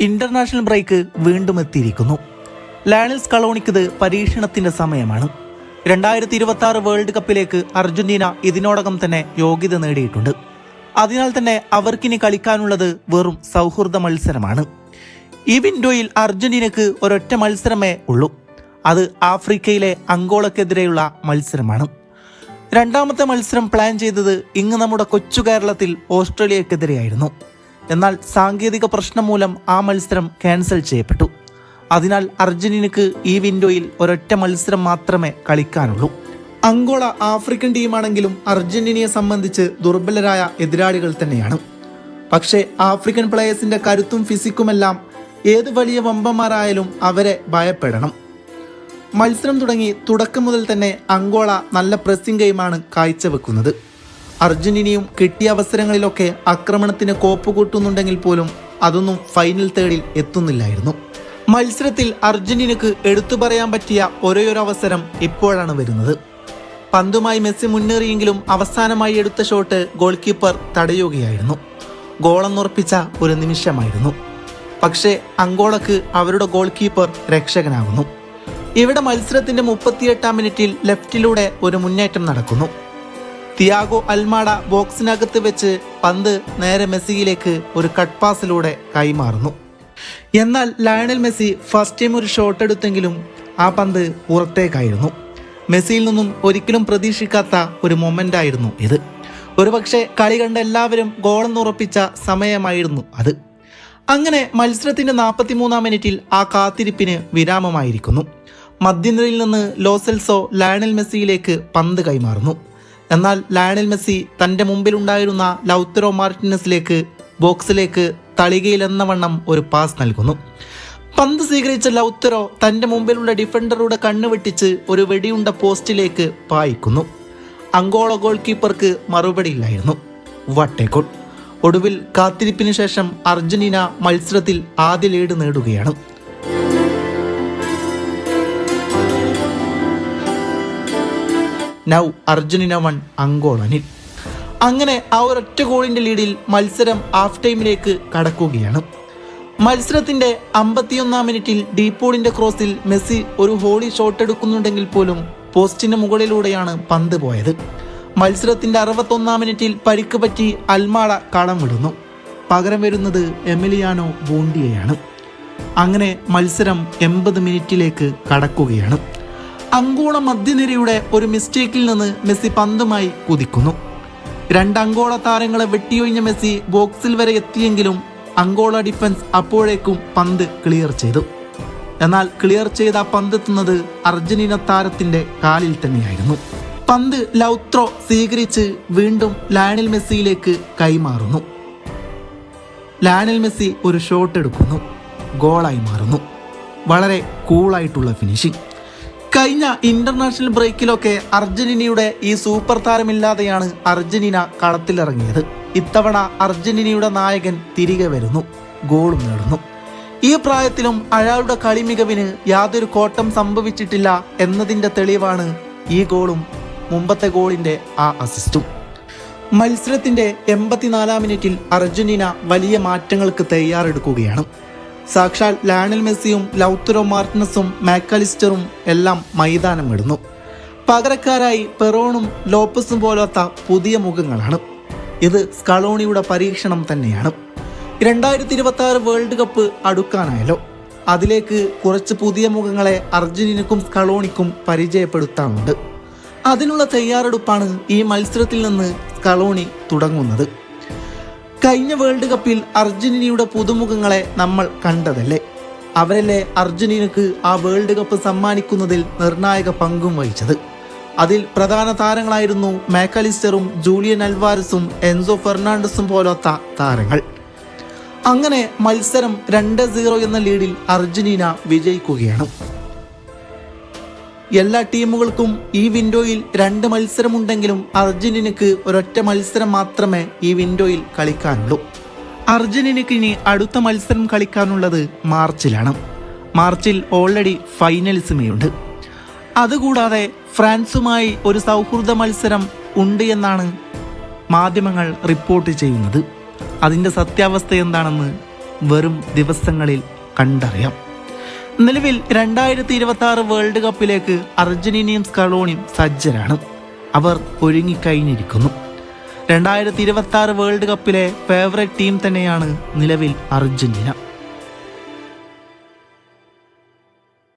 International break വീണ്ടും എത്തിയിരിക്കുന്നു. ലാനിൽസ് കളോണിക്കത് പരീക്ഷണത്തിന്റെ സമയമാണ്. രണ്ടായിരത്തി ഇരുപത്തി ആറ് വേൾഡ് കപ്പിലേക്ക് അർജന്റീന ഇതിനോടകം തന്നെ യോഗ്യത നേടിയിട്ടുണ്ട്. അതിനാൽ തന്നെ അവർക്കിനി കളിക്കാനുള്ളത് വെറും സൗഹൃദ മത്സരമാണ്. ഈ വിൻഡോയിൽ അർജന്റീനക്ക് ഒരൊറ്റ മത്സരമേ ഉള്ളൂ. അത് ആഫ്രിക്കയിലെ അങ്കോളക്കെതിരെയുള്ള മത്സരമാണ്. രണ്ടാമത്തെ മത്സരം പ്ലാൻ ചെയ്തത് ഇങ്ങ് നമ്മുടെ കൊച്ചു കേരളത്തിൽ ഓസ്ട്രേലിയക്കെതിരെയായിരുന്നു. എന്നാൽ സാങ്കേതിക പ്രശ്നം മൂലം ആ മത്സരം ക്യാൻസൽ ചെയ്യപ്പെട്ടു. അതിനാൽ അർജന്റീനക്ക് ഈ വിൻഡോയിൽ ഒരൊറ്റ മത്സരം മാത്രമേ കളിക്കാനുള്ളൂ. അങ്കോള ആഫ്രിക്കൻ ടീമാണെങ്കിലും അർജന്റീനയെ സംബന്ധിച്ച് ദുർബലരായ എതിരാളികൾ തന്നെയാണ്. പക്ഷേ ആഫ്രിക്കൻ പ്ലേയേഴ്സിന്റെ കരുത്തും ഫിസിക്കുമെല്ലാം ഏത് വലിയ വമ്പന്മാരായാലും അവരെ ഭയപ്പെടണം. മത്സരം തുടങ്ങി തുടക്കം മുതൽ തന്നെ അങ്കോള നല്ല പ്രസ്സിംഗ് ഗെയിമാണ് കാഴ്ചവെക്കുന്നത്. അർജന്റീനയും കിട്ടിയ അവസരങ്ങളിലൊക്കെ ആക്രമണത്തിന് കോപ്പ് കൂട്ടുന്നുണ്ടെങ്കിൽ പോലും അതൊന്നും ഫൈനൽ തേർഡിൽ എത്തുന്നില്ലായിരുന്നു. മത്സരത്തിൽ അർജന്റീനക്ക് എടുത്തു പറയാൻ പറ്റിയ ഒരേയൊരു അവസരം ഇപ്പോഴാണ് വരുന്നത്. പന്തുമായി മെസ്സി മുന്നേറിയെങ്കിലും അവസാനമായി എടുത്ത ഷോട്ട് ഗോൾ കീപ്പർ തടയുകയായിരുന്നു. ഗോളെന്നുറപ്പിച്ച ഒരു നിമിഷമായിരുന്നു. പക്ഷേ അങ്കോളക്ക് അവരുടെ ഗോൾ കീപ്പർ രക്ഷകനാകുന്നു. ഇവിടെ മത്സരത്തിന്റെ മുപ്പത്തിയെട്ടാം മിനിറ്റിൽ ലെഫ്റ്റിലൂടെ ഒരു മുന്നേറ്റം നടക്കുന്നു. തിയാഗോ അൽമാഡ ബോക്സിനകത്ത് വെച്ച് പന്ത് നേരെ മെസ്സിയിലേക്ക് ഒരു കട്ട് പാസിലൂടെ കൈമാറുന്നു. എന്നാൽ ലയണൽ മെസ്സി ഫസ്റ്റ് ടൈം ഒരു ഷോട്ട് എടുത്തെങ്കിലും ആ പന്ത് പുറത്തേക്കായിരുന്നു. മെസ്സിയിൽ നിന്നും ഒരിക്കലും പ്രതീക്ഷിക്കാത്ത ഒരു മൊമെന്റ് ആയിരുന്നു ഇത്. ഒരുപക്ഷെ കളി കണ്ട എല്ലാവരും ഗോളെന്ന് ഉറപ്പിച്ച സമയമായിരുന്നു അത്. അങ്ങനെ മത്സരത്തിന്റെ നാൽപ്പത്തിമൂന്നാം മിനിറ്റിൽ ആ കാത്തിരിപ്പിന് വിരാമമായിരിക്കുന്നു. മധ്യനിരയിൽ നിന്ന് ലോസെൽസോ ലയണൽ മെസ്സിയിലേക്ക് പന്ത് കൈമാറുന്നു. എന്നാൽ ലയണൽ മെസ്സി തന്റെ മുമ്പിലുണ്ടായിരുന്ന ലൗത്തറോ മാർട്ടിനസിലേക്ക് ബോക്സിലേക്ക് തളികയിൽ എന്ന വണ്ണം ഒരു പാസ് നൽകുന്നു. പന്ത് സ്വീകരിച്ച ലൗത്തറോ തന്റെ മുമ്പിലുള്ള ഡിഫൻഡറുടെ കണ്ണ് വെട്ടിച്ച് ഒരു വെടിയുണ്ട പോസ്റ്റിലേക്ക് പായിക്കുന്നു. അങ്കോള ഗോൾ കീപ്പർക്ക് മറുപടിയില്ലായിരുന്നു വട്ടേ ഗോൾ ഒടുവിൽ കാത്തിരിപ്പിന് ശേഷം അർജന്റീന മത്സരത്തിൽ ആദ്യ ലീഡ് നേടുകയാണ്. നൗ അർജുനിന വൺ അങ്കോളനിൽ അങ്ങനെ ആ ഒരൊറ്റ ഗോളിന്റെ ലീഡിൽ മത്സരം ഹാഫ് ടൈമിലേക്ക് കടക്കുകയാണ്. മത്സരത്തിന്റെ അമ്പത്തിയൊന്നാം മിനിറ്റിൽ ഡീപോളിന്റെ ക്രോസിൽ മെസ്സി ഒരു ഹോളി ഷോട്ട് എടുക്കുന്നുണ്ടെങ്കിൽ പോലും പോസ്റ്റിന് മുകളിലൂടെയാണ് പന്ത് പോയത്. മത്സരത്തിന്റെ അറുപത്തൊന്നാം മിനിറ്റിൽ പരിക്ക് പറ്റി അൽമാള കളം വിടുന്നു പകരം വരുന്നത് എമിലിയാനോ ബോണ്ടിയയാണ്. അങ്ങനെ മത്സരം എൺപത് മിനിറ്റിലേക്ക് കടക്കുകയാണ്. അങ്കോള മധ്യനിരയുടെ ഒരു മിസ്റ്റേക്കിൽ നിന്ന് മെസ്സി പന്തുമായി കുതിക്കുന്നു. രണ്ട് അങ്കോള താരങ്ങളെ വെട്ടിയൊഴിഞ്ഞ മെസ്സി ബോക്സിൽ വരെ എത്തിയെങ്കിലും അങ്കോള ഡിഫൻസ് അപ്പോഴേക്കും പന്ത് ക്ലിയർ ചെയ്തു. എന്നാൽ ക്ലിയർ ചെയ്ത പന്ത് എത്തുന്നത് അർജന്റീന താരത്തിന്റെ കാലിൽ തന്നെയായിരുന്നു. പന്ത് ലൗത്രോ സ്വീകരിച്ച് വീണ്ടും ലയണൽ മെസ്സിയിലേക്ക് കൈമാറുന്നു. ലയണൽ മെസ്സി ഒരു ഷോട്ട് എടുക്കുന്നു. ഗോളായി മാറുന്നു. വളരെ കൂളായിട്ടുള്ള ഫിനിഷിംഗ് കഴിഞ്ഞ ഇന്റർനാഷണൽ ബ്രേക്കിലൊക്കെ അർജന്റീനയുടെ ഈ സൂപ്പർ താരമില്ലാതെയാണ് അർജന്റീന കളത്തിലിറങ്ങിയത്. ഇത്തവണ അർജന്റീനയുടെ നായകൻ തിരികെ വരുന്നു ഗോളും നേടുന്നു. ഈ പ്രായത്തിലും അയാളുടെ കളി മികവിന് യാതൊരു കോട്ടം സംഭവിച്ചിട്ടില്ല എന്നതിന്റെ തെളിവാണ് ഈ ഗോളും മുമ്പത്തെ ഗോളിന്റെ ആ അസിസ്റ്റും മത്സരത്തിന്റെ എൺപത്തിനാലാം മിനിറ്റിൽ അർജന്റീന വലിയ മാറ്റങ്ങൾക്ക് തയ്യാറെടുക്കുകയാണ്. സാക്ഷാൽ ലയണൽ മെസ്സിയും ലൗത്തറോ മാർട്ടിനസും മാക്കലിസ്റ്ററും എല്ലാം മൈതാനം വിടുന്നു പകരക്കാരായി പെറോണും ലോപ്പസും പോലത്ത പുതിയ മുഖങ്ങളാണ്. ഇത് സ്കളോണിയുടെ പരീക്ഷണം തന്നെയാണ്. രണ്ടായിരത്തി ഇരുപത്തി ആറ് വേൾഡ് കപ്പ് അടുക്കാനായല്ലോ. അതിലേക്ക് കുറച്ച് പുതിയ മുഖങ്ങളെ അർജന്റീനക്കും സ്കളോണിക്കും പരിചയപ്പെടുത്താനുണ്ട്. അതിനുള്ള തയ്യാറെടുപ്പാണ് ഈ മത്സരത്തിൽ നിന്ന് സ്കളോണി തുടങ്ങുന്നത്. കഴിഞ്ഞ വേൾഡ് കപ്പിൽ അർജന്റീനയുടെ പുതുമുഖങ്ങളെ നമ്മൾ കണ്ടതല്ലേ? അവരല്ലേ അർജന്റീനക്ക് ആ വേൾഡ് കപ്പ് സമ്മാനിക്കുന്നതിൽ നിർണായക പങ്കും വഹിച്ചത്? അതിൽ പ്രധാന താരങ്ങളായിരുന്നു മാക്കലിസ്റ്ററും ജൂലിയൻ അൽവാരസും എൻസോ ഫെർണാണ്ടസും പോലത്ത താരങ്ങൾ. അങ്ങനെ മത്സരം രണ്ട് സീറോ എന്ന ലീഡിൽ അർജന്റീന വിജയിക്കുകയാണ്. എല്ലാ ടീമുകൾക്കും ഈ വിൻഡോയിൽ രണ്ട് മത്സരമുണ്ടെങ്കിലും അർജന്റീനക്ക് ഒരൊറ്റ മത്സരം മാത്രമേ ഈ വിൻഡോയിൽ കളിക്കാനുള്ളൂ. അർജന്റീനക്ക് ഇനി അടുത്ത മത്സരം കളിക്കാനുള്ളത് മാർച്ചിലാണ്. മാർച്ചിൽ ഓൾറെഡി ഫൈനൽസുമേയുണ്ട് അതുകൂടാതെ ഫ്രാൻസുമായി ഒരു സൗഹൃദ മത്സരം ഉണ്ട് എന്നാണ് മാധ്യമങ്ങൾ റിപ്പോർട്ട് ചെയ്യുന്നത്. അതിന്റെ സത്യാവസ്ഥ എന്താണെന്ന് വെറും ദിവസങ്ങളിൽ കണ്ടറിയാം. നിലവിൽ രണ്ടായിരത്തി ഇരുപത്തി ആറ് വേൾഡ് കപ്പിലേക്ക് അർജന്റീനയും സ്കളോണിയും സജ്ജരാണ്. അവർ ഒരുങ്ങിക്കഴിഞ്ഞിരിക്കുന്നു. രണ്ടായിരത്തി ഇരുപത്തി ആറ് വേൾഡ് കപ്പിലെ ഫേവറേറ്റ് ടീം തന്നെയാണ് നിലവിൽ അർജന്റീന.